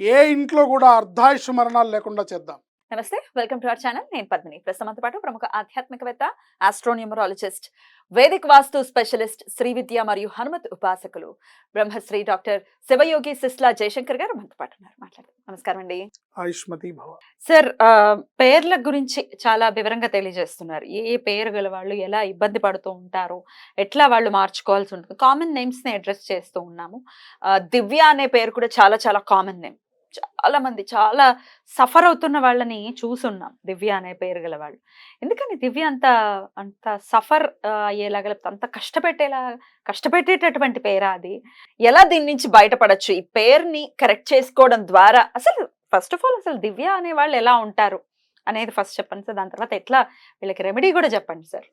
ఏ ఇంట్లో కూడా అర్ధాయుష్ మరణాలు లేకుండా చేద్దాం. నమస్తే వెల్కమ్ టు అవర్ ఛానల్. నేను పద్మిని. ప్రస్తుతంతో పాటు ప్రముఖ ఆధ్యాత్మికవేత్త astronumerologist Vedic vastu specialist Shri విద్య మరియు హనుమత్ ఉపాసకులు బ్రహ్మశ్రీ డాక్టర్ శివయోగి సిస్లా జయశంకర్ గారు మనతో పాటు ఉన్నారు. మాట్లాడదాం. నమస్కారం అండి. ఆయుష్మతి భవ. సార్ పేర్ల గురించి చాలా వివరంగా తెలియజేస్తున్నారు. ఏ ఏ పేరు గల వాళ్ళు ఎలా ఇబ్బంది పడుతూ ఉంటారు? ఎట్లా వాళ్ళు మార్చుకోవాల్సి ఉంటుంది? కామన్ నేమ్స్ని అడ్రస్ చేస్తూ ఉన్నాము. దివ్య అనే పేరు కూడా చాలా చాలా కామన్ నేమ్. చాలా మంది చాలా సఫర్ అవుతున్న వాళ్ళని చూసున్నాం. దివ్య అనే పేరు గల వాళ్ళు. ఎందుకని దివ్య అంత అంత సఫర్ అయ్యేలాగా అంత కష్టపెట్టేలా కష్టపెట్టేటటువంటి పేరా అది? ఎలా దీని నుంచి బయటపడచ్చు? ఈ పేరుని కరెక్ట్ చేసుకోవడం ద్వారా అసలు ఫస్ట్ ఆఫ్ ఆల్ అసలు దివ్య అనే వాళ్ళు ఎలా ఉంటారు? అనేది ఫస్ట్ చెప్పండి సార్. దాని తర్వాత ఎట్లా వీళ్ళకి రెమెడీ కూడా చెప్పండి సార్.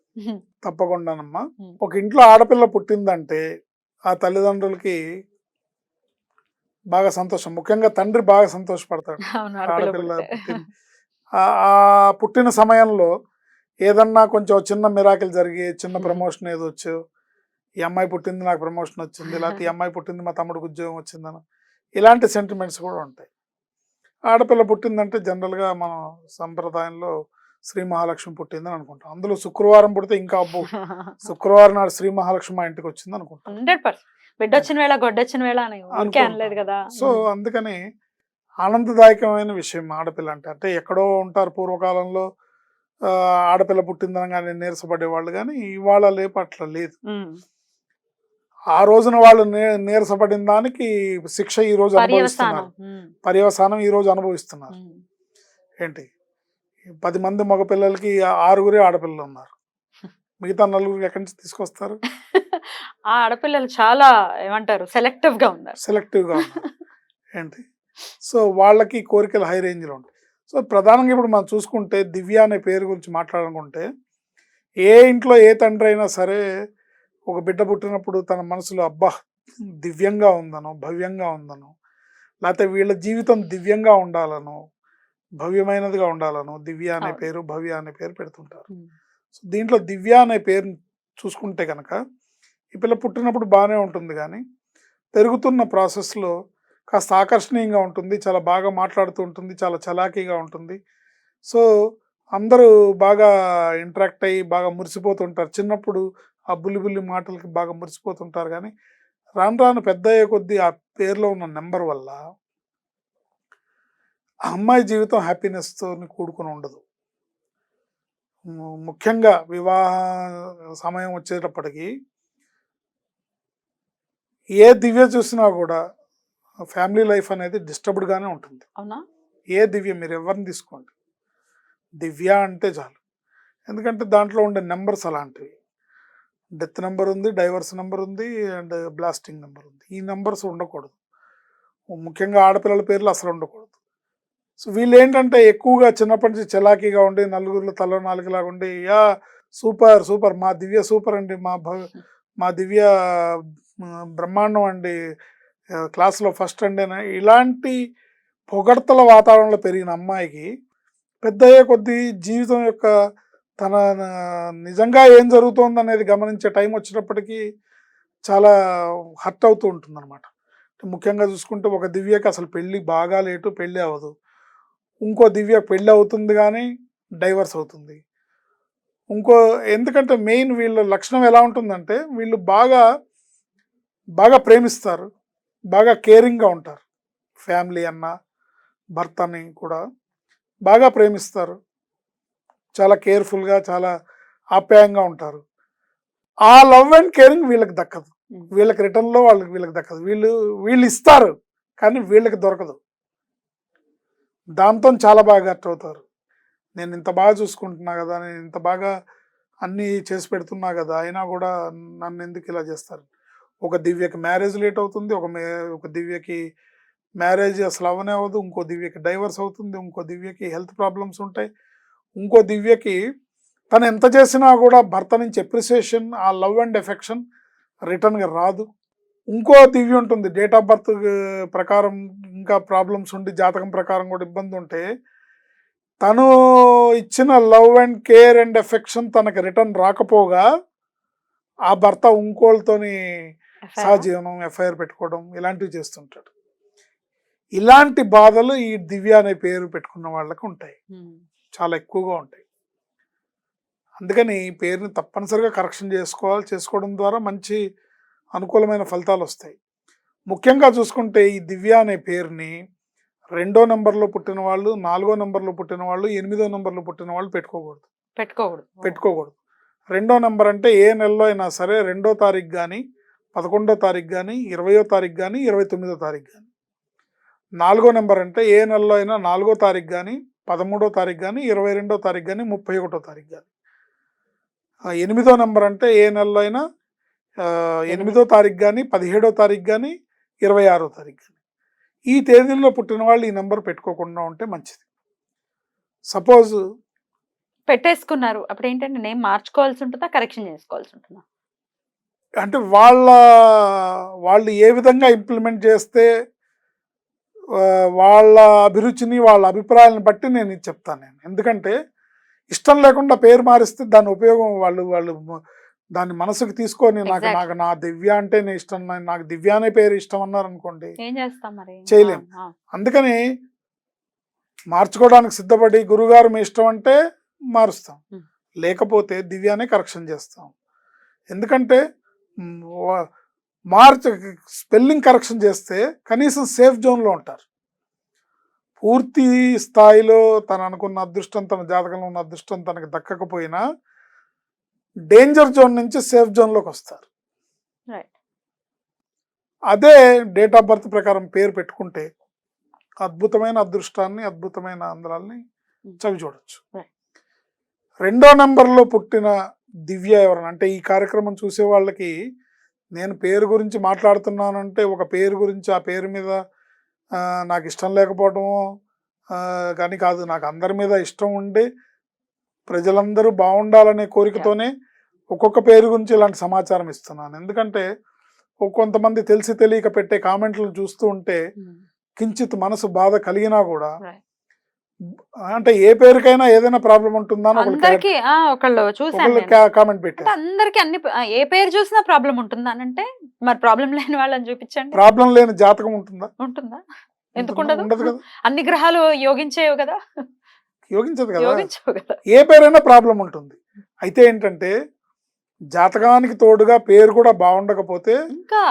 తప్పకుండానమ్మా. ఒక ఇంట్లో ఆడపిల్ల పుట్టిందంటే ఆ తల్లిదండ్రులకి బాగా సంతోషం. ముఖ్యంగా తండ్రి బాగా సంతోషపడతాడు. ఆడపిల్ల. ఆ పుట్టిన సమయంలో ఏదన్నా కొంచెం చిన్న మిరాకిల్ జరిగి చిన్న. ప్రమోషన్ ఏదో వచ్చు ఈ అమ్మాయి పుట్టింది నాకు ప్రమోషన్ వచ్చింది లేకపోతే ఈ అమ్మాయి పుట్టింది మా తమ్ముడికి ఉద్యోగం వచ్చిందని ఇలాంటి సెంటిమెంట్స్ కూడా ఉంటాయి. ఆడపిల్ల పుట్టిందంటే జనరల్గా మన సంప్రదాయంలో శ్రీ మహాలక్ష్మి పుట్టిందని అనుకుంటాం. అందులో శుక్రవారం పుడితే ఇంకా అబ్బో! శుక్రవారం నాడు శ్రీ మహాలక్ష్మి మా ఇంటికి వచ్చింది అనుకుంటాం. హండ్రెడ్ పర్సెంట్ బిడ్డ వచ్చిన వేళ గొడ్డొచ్చిన వేళ అని. అనలేదు కదా సో అందుకని ఆనందదాయకమైన విషయం ఆడపిల్ల అంటే అంటే ఎక్కడో ఉంటారు పూర్వకాలంలో ఆడపిల్ల పుట్టిందనగానే నీరసపడేవాళ్ళు కానీ ఇవాళ లేపు అట్లా లేదు. ఆ రోజున వాళ్ళు నీరసపడిన దానికి శిక్ష ఈ రోజు అనుభవిస్తున్నారు. పర్యవసానం ఈ రోజు అనుభవిస్తున్నారు. ఏంటి పది మంది మగపిల్లలకి ఆరుగురే ఆడపిల్లలు ఉన్నారు మిగతా నలుగురికి ఎక్కడి నుంచి తీసుకొస్తారు? ఆ ఆడపిల్లలు చాలా ఏమంటారు సెలెక్టివ్గా ఉన్నారు. సెలెక్టివ్గా ఉన్నారు. ఏంటి? సో వాళ్ళకి కోరికలు హై రేంజ్లో ఉంటాయి. సో ప్రధానంగా ఇప్పుడు మనం చూసుకుంటే దివ్య అనే పేరు గురించి మాట్లాడాలనుకుంటే ఏ ఇంట్లో ఏ తండ్రి అయినా సరే ఒక బిడ్డ పుట్టినప్పుడు తన మనసులో అబ్బా దివ్యంగా ఉందనో భవ్యంగా ఉందనో లేకపోతే వీళ్ళ జీవితం దివ్యంగా ఉండాలనో భవ్యమైనదిగా ఉండాలనో దివ్య అనే. పేరు భవ్య అనే పేరు పెడుతుంటారు. సో దీంట్లో దివ్య అనే పేరు చూసుకుంటే కనుక ఈ పిల్ల పుట్టినప్పుడు బాగానే ఉంటుంది కానీ పెరుగుతున్న ప్రాసెస్లో కాస్త ఆకర్షణీయంగా ఉంటుంది చాలా బాగా మాట్లాడుతూ ఉంటుంది చాలా చలాకీగా ఉంటుంది. సో అందరూ బాగా ఇంటరాక్ట్ అయ్యి బాగా మురిసిపోతుంటారు. చిన్నప్పుడు ఆ బుల్లి బుల్లి మాటలకి బాగా మురిసిపోతుంటారు కానీ రాను రాను పెద్ద అయ్యే కొద్దీ ఆ పేరులో ఉన్న నెంబర్ వల్ల ఆ అమ్మాయి జీవితం హ్యాపీనెస్తో కూడుకుని ఉండదు. ముఖ్యంగా వివాహ సమయం వచ్చేటప్పటికి ఏ దివ్య చూసినా కూడా ఫ్యామిలీ లైఫ్ అనేది డిస్టర్బ్డ్గానే ఉంటుంది. అవునా? ఏ దివ్య మీరు ఎవరిని తీసుకోండి? దివ్య అంటే చాలు. ఎందుకంటే దాంట్లో ఉండే నెంబర్స్ అలాంటివి. డెత్ నెంబర్ ఉంది డైవర్స్ నెంబర్ ఉంది అండ్ బ్లాస్టింగ్ నెంబర్ ఉంది. ఈ నెంబర్స్ ఉండకూడదు. ముఖ్యంగా ఆడపిల్లల పేర్లు అసలు ఉండకూడదు. సో వీళ్ళు ఏంటంటే ఎక్కువగా చిన్నప్పటి నుంచి చలాకీగా ఉండి నలుగురిలో తల నాలుగులాగా ఉండి యా సూపర్ సూపర్ మా దివ్య సూపర్ అండి మా భవ మా దివ్య బ్రహ్మాండం అండి క్లాస్లో ఫస్ట్ అండి ఇలాంటి పొగడ్తల వాతావరణంలో పెరిగిన అమ్మాయికి పెద్ద అయ్యే కొద్దీ జీవితం యొక్క తన నిజంగా ఏం జరుగుతోంది అనేది గమనించే టైం వచ్చినప్పటికీ చాలా హర్ట్ అవుతూ ఉంటుంది అనమాట ముఖ్యంగా చూసుకుంటే ఒక దివ్యకి అసలు పెళ్ళి బాగా లేటు పెళ్ళి అవ్వదు. ఇంకో దివ్య పెళ్ళి అవుతుంది కానీ డైవర్స్ అవుతుంది. ఇంకో ఎందుకంటే మెయిన్ వీళ్ళ లక్షణం ఎలా ఉంటుందంటే వీళ్ళు బాగా బాగా ప్రేమిస్తారు. బాగా కేరింగ్గా ఉంటారు. ఫ్యామిలీ అన్న భర్తని కూడా బాగా ప్రేమిస్తారు. చాలా కేర్ఫుల్గా చాలా ఆప్యాయంగా ఉంటారు. ఆ లవ్ అండ్ కేరింగ్ వీళ్ళకి దక్కదు. వీళ్ళకి రిటర్న్లో వాళ్ళకి వీళ్ళకి దక్కదు. వీళ్ళు వీళ్ళు ఇస్తారు కానీ వీళ్ళకి దొరకదు. దాంతో చాలా బాగా అట్ అవుతారు. నేను ఇంత బాగా చూసుకుంటున్నా కదా నేను ఇంత బాగా అన్నీ చేసి పెడుతున్నా కదా అయినా కూడా నన్ను ఎందుకు ఇలా చేస్తారు? ఒక దివ్యకి మ్యారేజ్ లేట్ అవుతుంది ఒక మే ఒక దివ్యకి మ్యారేజ్ అసలు అవనే అవ్వదు ఇంకో దివ్యకి డైవర్స్ అవుతుంది ఇంకో దివ్యకి హెల్త్ ప్రాబ్లమ్స్ ఉంటాయి ఇంకో దివ్యకి తను ఎంత చేసినా కూడా భర్త నుంచి అప్రిసియేషన్ ఆ లవ్ అండ్ ఎఫెక్షన్ రిటర్న్గా రాదు. ఇంకో దివ్య ఉంటుంది డేట్ ఆఫ్ బర్త్ ప్రకారం ఇంకా ప్రాబ్లమ్స్ ఉండి జాతకం ప్రకారం కూడా ఇబ్బంది ఉంటే తను ఇచ్చిన love and care and affection తనకి రిటర్న్ రాకపోగా ఆ భర్త ఇంకోళ్ళతోని సహజీవనం ఎఫ్ఐఆర్ పెట్టుకోవడం ఇలాంటివి చేస్తుంటాడు. ఇలాంటి బాధలు ఈ దివ్య అనే పేరు పెట్టుకున్న వాళ్ళకి ఉంటాయి. చాలా ఎక్కువగా ఉంటాయి. అందుకని ఈ పేరుని తప్పనిసరిగా కరెక్షన్ చేసుకోవాలి. చేసుకోవడం ద్వారా మంచి అనుకూలమైన ఫలితాలు వస్తాయి. ముఖ్యంగా చూసుకుంటే ఈ దివ్య అనే పేరుని రెండో నెంబర్లో పుట్టిన వాళ్ళు నాలుగో నెంబర్లో పుట్టిన వాళ్ళు ఎనిమిదో నెంబర్లో పుట్టిన వాళ్ళు పెట్టుకోకూడదు. పెట్టుకోకూడదు. పెట్టుకోకూడదు. రెండో నెంబర్ అంటే ఏ నెలలో అయినా సరే రెండో తారీఖు కానీ పదకొండో తారీఖు కానీ ఇరవయో తారీఖు కానీ ఇరవై తొమ్మిదో తారీఖు కానీ నాలుగో నెంబర్ అంటే ఏ నెలలో అయినా నాలుగో తారీఖు కానీ పదమూడో తారీఖు కానీ ఇరవై రెండో తారీఖు కానీ ముప్పై ఒకటో తారీఖు కానీ ఎనిమిదో నెంబర్ అంటే ఏ నెలలో అయినా ఎనిమిదో తారీఖు కానీ పదిహేడో తారీఖు కానీ ఇరవై ఆరో తారీఖు ఈ తేదీల్లో పుట్టిన వాళ్ళు ఈ నెంబర్ పెట్టుకోకుండా ఉంటే మంచిది. సపోజ్ పెట్టేసుకున్నారు. అప్పుడు ఏంటంటే నేమ్ మార్చుకోవాల్సి ఉంటుందా కరెక్షన్ చేసుకోవాల్సి ఉంటుందా? అంటే వాళ్ళ వాళ్ళు ఏ విధంగా ఇంప్లిమెంట్ చేస్తే వాళ్ళ అభిరుచిని వాళ్ళ అభిప్రాయాలను బట్టి నేను ఇది చెప్తాను నేను. ఎందుకంటే ఇష్టం లేకుండా పేరు మారిస్తే దాని ఉపయోగం వాళ్ళు వాళ్ళు దాన్ని మనసుకు తీసుకొని నాకు. నాకు నా దివ్య అంటే నేను ఇష్టం నాకు దివ్య అనే పేరు ఇష్టం అన్నారు అనుకోండి చేయలేం. అందుకని మార్చుకోవడానికి సిద్ధపడి గురుగారు మీ ఇష్టం అంటే మారుస్తాం. లేకపోతే దివ్యానే కరెక్షన్ చేస్తాం ఎందుకంటే మార్చ స్పెల్లింగ్ కరెక్షన్ చేస్తే కనీసం సేఫ్ జోన్లో ఉంటారు పూర్తి స్థాయిలో తను అనుకున్న అదృష్టం తన జాతకంలో ఉన్న అదృష్టం తనకి దక్కకపోయినా డేంజర్ జోన్ నుంచి సేఫ్ జోన్లోకి వస్తారు. అదే డేట్ ఆఫ్ బర్త్ ప్రకారం పేరు పెట్టుకుంటే అద్భుతమైన అదృష్టాన్ని అద్భుతమైన ఆంధ్రాల్ని Hmm. చవి చూడొచ్చు. రెండో నెంబర్లో పుట్టిన దివ్య ఎవరన్నా అంటే ఈ కార్యక్రమం చూసే వాళ్ళకి నేను పేరు గురించి మాట్లాడుతున్నానంటే ఒక పేరు గురించి ఆ పేరు మీద నాకు ఇష్టం లేకపోవటము ఆ, కానీ కాదు నాకు అందరి మీద ఇష్టం ఉండి ప్రజలందరూ బాగుండాలనే కోరికతోనే ఒక్కొక్క పేరు గురించి ఇలాంటి సమాచారం ఇస్తున్నాను. ఎందుకంటే కొంతమంది తెలిసి తెలియక పెట్టే కామెంట్లను చూస్తూ ఉంటే ఉమ్. కించిత్ మనసు బాధ కలిగినా కూడా. అంటే ఏ పేరుకైనా ఏదైనా ప్రాబ్లం ఉంటుందా అందరికి ఒకళ్ళు చూసాను. కామెంట్ అంటే పెట్టారు అందరికి అన్ని ఏ పేరు చూసినా ప్రాబ్లం ఉంటుందా అని అంటే మరి ప్రాబ్లం లేని వాళ్ళని చూపించండి. ప్రాబ్లం లేని జాతకం ఉంటుందా? ఉంటుందా? ఎందుకు? ఉండదు అన్ని గ్రహాలు యోగించేవి కదా. యోగించదు కదా? ఏ పేరైనా ప్రాబ్లం ఉంటుంది. అయితే ఏంటంటే జాతకానికి తోడుగా పేరు కూడా బాగుండకపోతే ఇంకా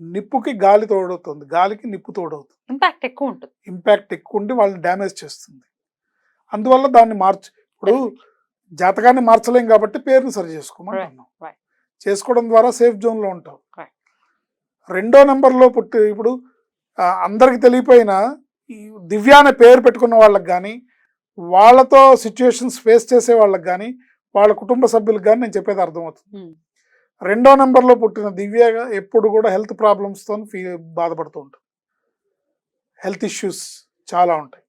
నిప్పుకి గాలి తోడవుతుంది. గాలికి నిప్పు తోడవుతుంది. ఇంపాక్ట్ ఎక్కువ ఉంటుంది. ఇంపాక్ట్ ఎక్కువ ఉండి వాళ్ళని డ్యామేజ్ చేస్తుంది. అందువల్ల దాన్ని మార్చు ఇప్పుడు జాతకాన్ని మార్చలేం కాబట్టి పేరుని సరి చేసుకోమంటున్నాం. చేసుకోవడం ద్వారా సేఫ్ జోన్లో ఉంటాం. రెండో నెంబర్లో పుట్టి ఇప్పుడు అందరికి తెలియపోయినా దివ్య అనే పేరు పెట్టుకున్న వాళ్ళకి కానీ వాళ్ళతో సిచ్యుయేషన్స్ ఫేస్ చేసే వాళ్ళకి కానీ వాళ్ళ కుటుంబ సభ్యులకు కానీ నేను చెప్పేది అర్థమవుతుంది. రెండో నెంబర్లో పుట్టిన దివ్య ఎప్పుడు కూడా హెల్త్ ప్రాబ్లమ్స్తో ఫీ బాధపడుతూ ఉంటుంది. హెల్త్ ఇష్యూస్ చాలా ఉంటాయి.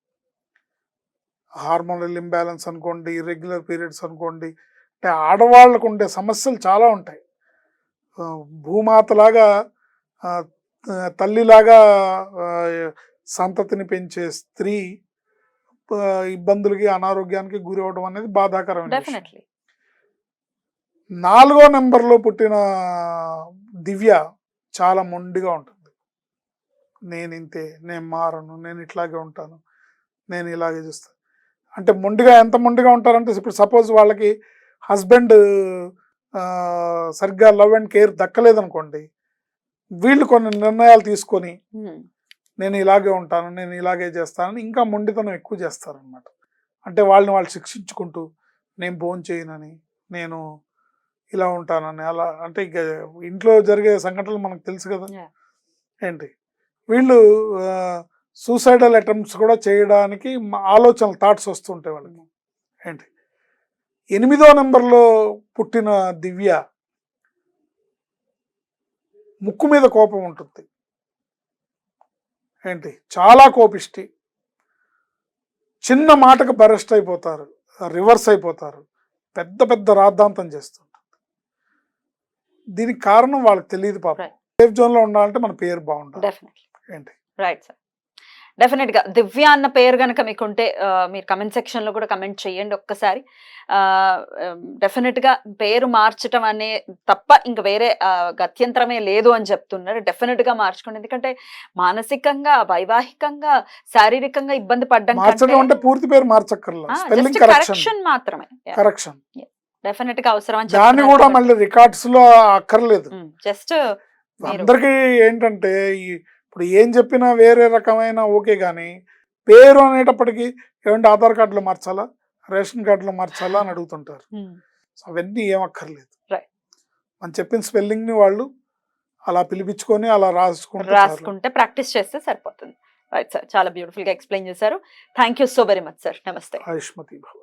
హార్మోనల్ ఇంబ్యాలెన్స్ అనుకోండి ఇర్రెగ్యులర్ పీరియడ్స్ అనుకోండి అంటే ఆడవాళ్ళకు ఉండే సమస్యలు చాలా ఉంటాయి. భూమాతలాగా తల్లిలాగా సంతతిని పెంచే స్త్రీ ఇబ్బందులకి అనారోగ్యానికి గురి అవడం అనేది బాధాకరమైన నాలుగో నెంబర్లో పుట్టిన దివ్య చాలా మొండిగా ఉంటుంది. నేను ఇంతే నేను మారను నేను ఇట్లాగే ఉంటాను నేను ఇలాగే చేస్తాను అంటే మొండిగా ఎంత మొండిగా ఉంటారంటే ఇప్పుడు సపోజ్ వాళ్ళకి హస్బెండ్ సరిగ్గా లవ్ అండ్ కేర్ దక్కలేదనుకోండి వీళ్ళు కొన్ని నిర్ణయాలు తీసుకొని నేను ఇలాగే ఉంటాను నేను ఇలాగే చేస్తానని ఇంకా మొండితనం ఎక్కువ చేస్తారనమాట అంటే వాళ్ళని వాళ్ళు శిక్షించుకుంటూ నేను భోజనం చేయనని నేను ఇలా ఉంటానని అలా అంటే ఇక ఇంట్లో జరిగే సంఘటనలు మనకు తెలుసు కదా. ఏంటి? వీళ్ళు సూసైడల్ అటెంప్ట్స్ కూడా చేయడానికి ఆలోచనలు థాట్స్ వస్తుంటాయి వాళ్ళకి. ఏంటి? ఎనిమిదో నెంబర్లో పుట్టిన దివ్య ముక్కు మీద కోపం ఉంటుంది. ఏంటి? చాలా కోపిష్టి. చిన్న మాటకు బరెస్ట్ అయిపోతారు. రివర్స్ అయిపోతారు. పెద్ద పెద్ద రాద్ధాంతం చేస్తుంటారు. దీనికి కారణం వాళ్ళకి తెలియదు పాపం. సేఫ్ జోన్లో ఉండాలంటే మన పేరు డెఫినెట్లీ ఏంటి? రైట్ సార్ డెఫినెట్గా. దివ్య అన్న పేరు గనక మీకుంటే మీరు కమెంట్ సెక్షన్లో కూడా కమెంట్ చేయండి ఒక్కసారి. డెఫినెట్గా పేరు మార్చటం అనే తప్ప ఇంక వేరే గత్యంతరమే లేదు అని చెప్తున్నారు. డెఫినెట్గా మార్చుకోండి. ఎందుకంటే మానసికంగా వైవాహికంగా శారీరకంగా ఇబ్బంది పడ్డం అంటే పూర్తి పేరు కరెక్షన్ మాత్రమే. కరెక్షన్ డెఫినెట్గా అవసరం అని దాన్ని కూడా మళ్ళీ రికార్డ్స్లో అక్కర్లేదు. జస్ట్ అందరికీ ఏంటంటే ఈ ఇప్పుడు ఏం చెప్పినా వేరే రకమైన ఓకే కానీ పేరు అనేటప్పటికి ఏమంటే ఆధార్ కార్డులో మార్చాలా? రేషన్ కార్డులో మార్చాలా అని అడుగుతుంటారు. సో అవన్నీ ఏం అక్కర్లేదు. Right. మనం చెప్పిన స్పెల్లింగ్ని వాళ్ళు అలా పిలిపించుకొని అలా రాసుకుంటే. రాసుకుంటే ప్రాక్టీస్ చేస్తే సరిపోతుంది. రైట్ సార్ చాలా బ్యూటిఫుల్గా ఎక్స్ప్లెయిన్ చేశారు. Thank you so very much sir. నమస్తే. ఆయుష్మతి భవ